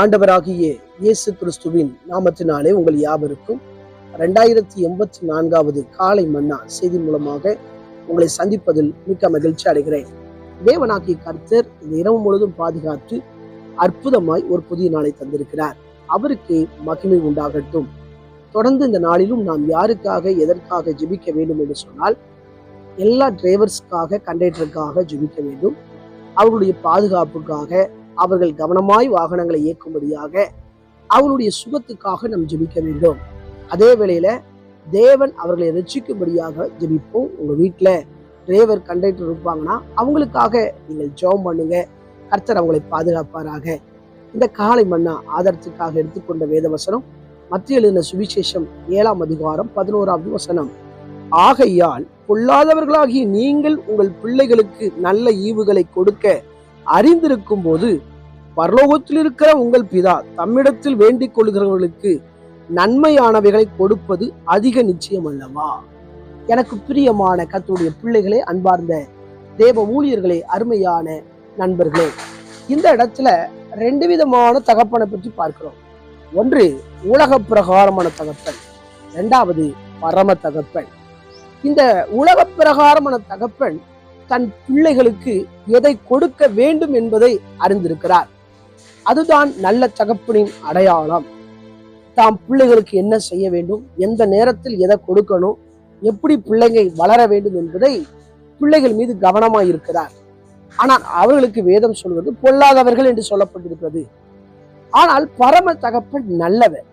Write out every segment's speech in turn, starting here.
ஆண்டவராகிய இயேசு கிறிஸ்துவின் நாமத்தினாலே உங்கள் யாவருக்கும் ரெண்டாயிரத்தி எண்பத்தி நான்காவது காலை மன்னா செய்தி மூலமாக உங்களை சந்திப்பதில் மிக்க மகிழ்ச்சி அடைகிறேன். தேவனாகிய கர்த்தர் இந்த இரவு முழுவதும் பாதுகாத்து அற்புதமாய் ஒரு புதிய நாளை தந்திருக்கிறார். அவருக்கு மகிமை உண்டாகட்டும். தொடர்ந்து இந்த நாளிலும் நாம் யாருக்காக எதற்காக ஜெபிக்க வேண்டும் என்று சொன்னால் எல்லா டிரைவர்ஸ்க்காக கண்டக்டருக்காக ஜெபிக்க வேண்டும். அவர்களுடைய பாதுகாப்புக்காக அவர்கள் கவனமாய் வாகனங்களை இயக்கும்படியாக அவனுடைய சுகத்துக்காக நாம் ஜெபிக்க வேண்டும். அதே வேளையில தேவன் அவர்களை ரட்சிக்கும்படியாக ஜெபிப்போம். உங்க வீட்டுல டிரைவர் கண்டக்டர் இருப்பாங்கன்னா அவங்களுக்காக நீங்கள் ஜெபம் பண்ணுங்க. கர்த்தர் அவங்களை பாதுகாப்பாராக. இந்த காலை மன்னா ஆதாரத்துக்காக எடுத்துக்கொண்ட வேத வசனம் மத்திய எழுதின சுவிசேஷம் ஏழாம் அதிகாரம் பதினோராவது வசனம். ஆகையால் பொல்லாதவர்களாகிய நீங்கள் உங்கள் பிள்ளைகளுக்கு நல்ல ஈவுகளை கொடுக்க அறிந்திருக்கும் போது பரலோகத்தில் இருக்கிற உங்கள் பிதா தம்மிடத்தில் வேண்டிக் கொள்கிறவர்களுக்கு நன்மையானவைகளை கொடுப்பது அதிக நிச்சயம் அல்லவா? எனக்கு பிரியமான கத்துடைய பிள்ளைகளே அன்பார்ந்த தேவ ஊழியர்களே அருமையான நண்பர்களே இந்த இடத்துல ரெண்டு விதமான தகப்பனை பற்றி பார்க்கிறோம். ஒன்று உலக பிரகாரமான தகப்பன். இரண்டாவது பரம தகப்பன். இந்த உலக பிரகாரமான தகப்பன் தன் பிள்ளைகளுக்கு எதை கொடுக்க வேண்டும் என்பதை அறிந்திருக்கிறார். அதுதான் நல்ல தகப்பனின் அடையாளம். தாம் பிள்ளைகளுக்கு என்ன செய்ய வேண்டும் எந்த நேரத்தில் எதை கொடுக்கணும் எப்படி பிள்ளைங்க வளர வேண்டும் என்பதை பிள்ளைகள் மீது கவனமாக இருக்கிறார். ஆனால் அவர்களுக்கு வேதம் சொல்வது பொல்லாதவர்கள் என்று சொல்லப்பட்டிருக்கிறது. ஆனால் பரம தகப்பன் நல்லவர்.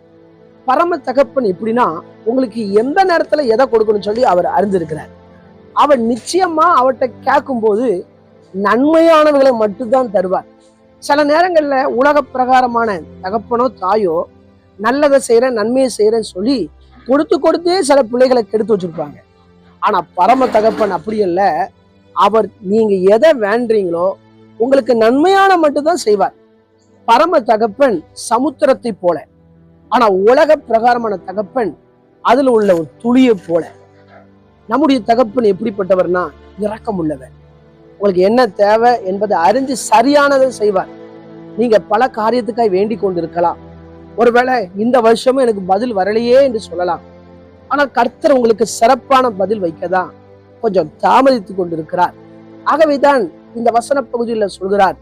பரம தகப்பன் எப்படின்னா உங்களுக்கு எந்த நேரத்துல எதை கொடுக்கணும்னு சொல்லி அவர் அறிந்திருக்கிறார். அவன் நிச்சயமா அவட்ட கேட்கும் போது நன்மையானவர்களை மட்டும்தான் தருவார். சில நேரங்கள்ல உலக பிரகாரமான தகப்பனோ தாயோ நல்லதை செய்யறேன் நன்மையை செய்யறேன்னு சொல்லி கொடுத்து கொடுத்தே சில பிள்ளைகளை கெடுத்து வச்சிருப்பாங்க. ஆனா பரம தகப்பன் அப்படி இல்ல. அவர் நீங்க எதை வேண்டீங்களோ உங்களுக்கு நன்மையான மட்டும்தான் செய்வார். பரம தகப்பன் சமுத்திரத்தை போல. ஆனா உலக பிரகாரமான தகப்பன் அதுல உள்ள ஒரு துளியை போல. நம்முடைய தகப்பன் எப்படிப்பட்டவர்னா இறக்கம் உள்ளவர் உங்களுக்கு என்ன தேவை என்பதை அறிஞ்சு சரியானதை செய்வார். நீங்க பல காரியத்துக்காய் வேண்டி கொண்டிருக்கலாம். ஒருவேளை இந்த வருஷமும் எனக்கு பதில் வரலையே என்று சொல்லலாம். ஆனால் கர்த்தர் உங்களுக்கு சிறப்பான பதில் வைக்கதான் கொஞ்சம் தாமதித்து கொண்டிருக்கிறார். ஆகவேதான் இந்த வசன பகுதியில் சொல்கிறார்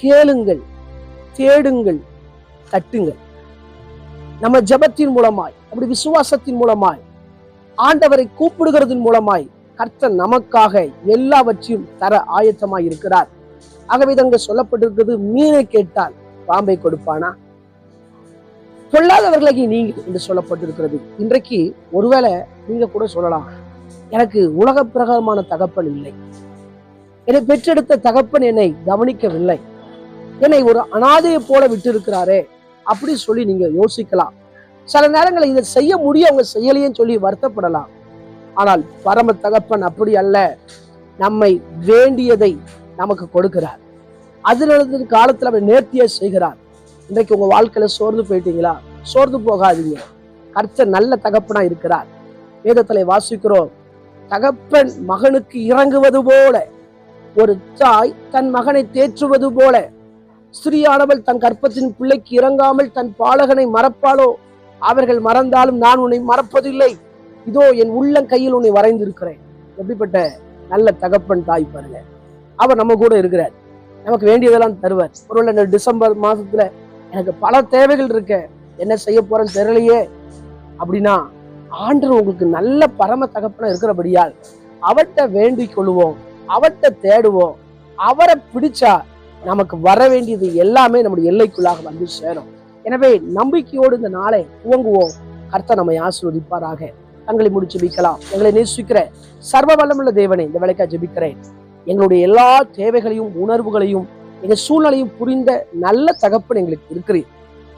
கேளுங்கள் தேடுங்கள் தட்டுங்கள். நம்ம ஜெபத்தின் மூலமாய் அப்படி விசுவாசத்தின் மூலமாய் ஆண்டவரை கூப்பிடுகிறதன் மூலமாய் கர்த்தர் நமக்காக எல்லாவற்றையும் தர ஆயத்தமாய் இருக்கிறார். ஆகவே அங்கு சொல்லப்பட்டிருக்கிறது மீனை கேட்டால் பாம்பை கொடுப்பானா? சொல்லாதவர்களாகி நீங்க என்று சொல்லப்பட்டிருக்கிறது. இன்றைக்கு ஒருவேளை நீங்க கூட சொல்லலாம் எனக்கு உலக பிரகாரமான தகப்பன் இல்லை. என்னை பெற்றெடுத்த தகப்பன் என்னை கவனிக்கவில்லை. என்னை ஒரு அனாதையை போல விட்டு இருக்கிறாரே அப்படி சொல்லி நீங்க யோசிக்கலாம். சில நேரங்களில் இதை செய்ய முடியும் அவங்க செய்யலையும் சொல்லி வருத்தப்படலாம். ஆனால் பரம தகப்பன் அப்படி அல்ல. நம்மை வேண்டியதை நமக்கு கொடுக்கிறார். அதிலிருந்து காலத்துல அவர் நேர்த்தியா செய்கிறார். இன்றைக்கு உங்க வாழ்க்கையில சோர்ந்து போயிட்டீங்களா? சோர்ந்து போகாதீங்க. கர்த்தர் நல்ல தகப்பனா இருக்கிறார். வேதத்துல வாசிக்கிறோம். தகப்பன் மகனுக்கு இறங்குவது போல ஒரு தாய் தன் மகனை தேற்றுவது போல ஸ்திரியானவள் தன் கற்பத்தின் பிள்ளைக்கு இறங்காமல் தன் பாலகனை மறப்பாளோ? அவர்கள் மறந்தாலும் நான் உன்னை மறப்பதில்லை. இதோ என் உள்ளம் கையில் உன்னை வரைந்திருக்கிறேன். எப்படிப்பட்ட நல்ல தகப்பன் தாய் பாருங்க. அவர் நம்ம கூட இருக்கிறார். நமக்கு வேண்டியதெல்லாம் தருவார். ஒருவேளை இந்த டிசம்பர் மாசத்துல எனக்கு பல தேவைகள் இருக்க. என்ன செய்ய போறேன்னு தெரியலையே. அப்படின்னா ஆண்டவர் உங்களுக்கு நல்ல பரம தகப்பன இருக்கிறபடியால் அவர்கிட்ட வேண்டிக் கொள்வோம். அவர்கிட்ட தேடுவோம். அவரை பிடிச்சா நமக்கு வர வேண்டியது எல்லாமே நம்முடைய எல்லைக்குள்ளாக வந்து சேரும். எனவே நம்பிக்கையோடு இந்த நாளை துவங்குவோம். கர்த்தர் நம்மை ஆசீர்வதிப்பாராக. தங்களை முடிச்சு ஜெபிக்கலாம். எங்களை நேசிக்கிற சர்வ வல்லமுள்ள தேவனை இந்த வேலைக்கா ஜெபிக்கிறேன். எங்களுடைய எல்லா தேவைகளையும் உணர்வுகளையும் எங்க சூழ்நிலையும் புரிந்த நல்ல தகப்பன் எங்களுக்கு இருக்கிறீர்.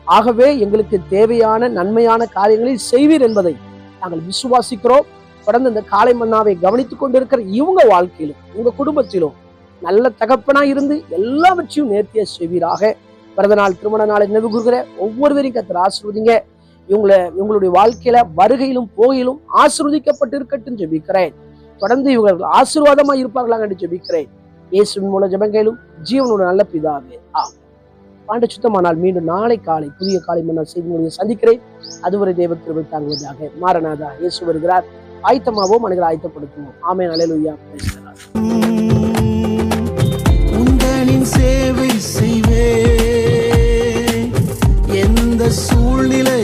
ஆகவே எங்களுக்கு தேவையான நன்மையான காரியங்களை செய்வீர் என்பதை நாங்கள் விசுவாசிக்கிறோம். தொடர்ந்து இந்த காலை மன்னாவை கவனித்துக் கொண்டிருக்கிற இவங்க வாழ்க்கையிலும் உங்க குடும்பத்திலும் நல்ல தகப்பனா இருந்து எல்லாவற்றையும் நேர்த்தியா செய்வீராக. பிறந்த நாள் திருமண நாளை நினைவு கூறுகிற ஒவ்வொருவரையும் கத்தர் ஆசிர்வதிங்க. இவங்களை இவங்களுடைய வாழ்க்கையில வருகையிலும் போகையிலும் ஆசீர்வதிக்கப்பட்டு இருக்கட்டும் ஜெபிக்கிறேன். தொடர்ந்து இவர்கள் ஆசீர்வாதமா இருப்பார்களாங்க என்று ஜெபிக்கிறேன். இயேசுவின் மூலம் ஜெபங்களும் ஜீவனோட நல்ல பிதாவே. ஆ பாண்ட சுத்தமானால் மீண்டும் நாளை காலை புதிய காலை மன்னர் செய்தி மொழியை சந்திக்கிறேன். அதுவரை தேவ திருவை தாங்குவதாக மாறனாதா இயேசு வருகிறார். ஆயத்தமாவோம் மனிதர் ஆயத்தப்படுத்துவோம். ஆமே அலையலுயா உந்தனின் சூழ்நிலை